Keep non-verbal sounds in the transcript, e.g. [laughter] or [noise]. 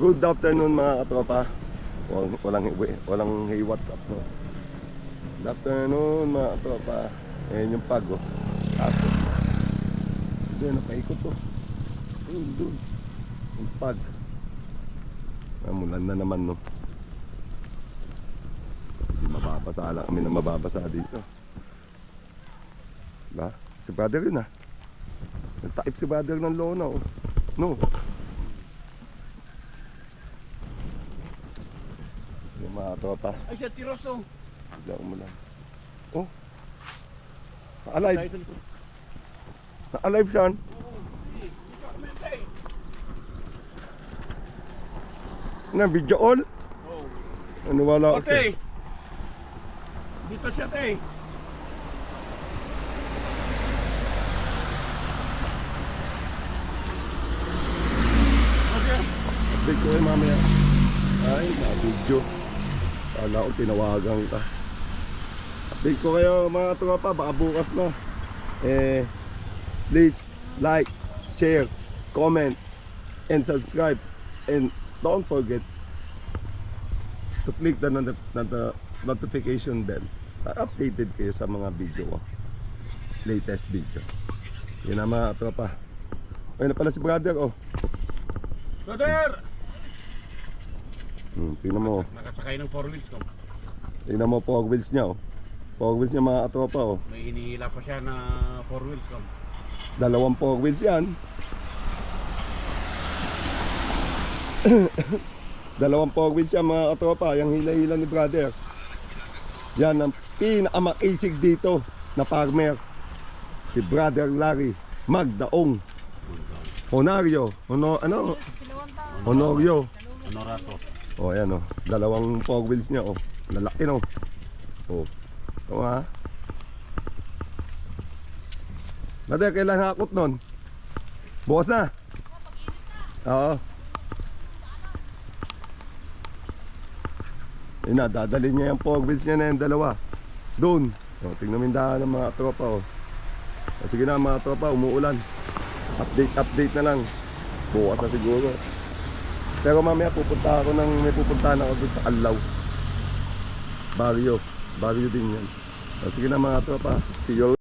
Good afternoon mga katropa. Walang walang walang hey WhatsApp no. Good afternoon mga katropa. Ayan yung pag oh. Kaso. Doon napaikot to. Doon, doon. Yung pag. Namulan na naman no. Hindi mababasa lang kami na mababasa dito. Diba? Si brother yun ah. Nagtaip si brother ng lona oh. No. Mga tropa. Ay, siya tiroso. Bigla mo lang. Oh. Na-alive. Na-alive siyan. Na video all. Oh. Ano wala ako. Ote! Dito siya, te. Okay. Kayo mamaya. Ay, na-video. Kala ko tinawagan ka. Update ko kayo mga tropa. Baka bukas na. Eh, please like, share, comment, and subscribe. And don't forget to click the, not- not- notification bell. Updated kayo sa mga video ko. Latest video. Yan na mga tropa. Ayun na pala si brother oh. Brother! Hmm, tingnan mo. Nakasakay ng four wheels ko. Tingnan mo fog wheels niya oh. Fog wheels niya mga katropa oh. May hinihila pa siya na four wheels ko. Dalawang fog wheels yan. [coughs] Dalawang fog wheels yan mga katropa. Yung hila-hila ni brother. Yan ang pinakamakisig dito na farmer. Si brother Larry Magdaong. Honorio. Hono, ano? Honorio. Honorato. Oh, ayan oh. Dalawang fog wheels niya oh. Lalaki no. Oh. Oo ha. Brother, kailan hakot nun? Bukas na. Oo. Yun na, dadalhin niya yung fog wheels niya na yung dalawa. Doon. O, tingnan mo yung daan ng mga tropa oh. Sige na mga tropa, umuulan. Update, update na lang. Bukas na siguro. Pero mamaya pupunta ako ng, may pupuntahan ako doon sa Alaw. Barrio. Barrio din yan. Sige na mga tropa. See you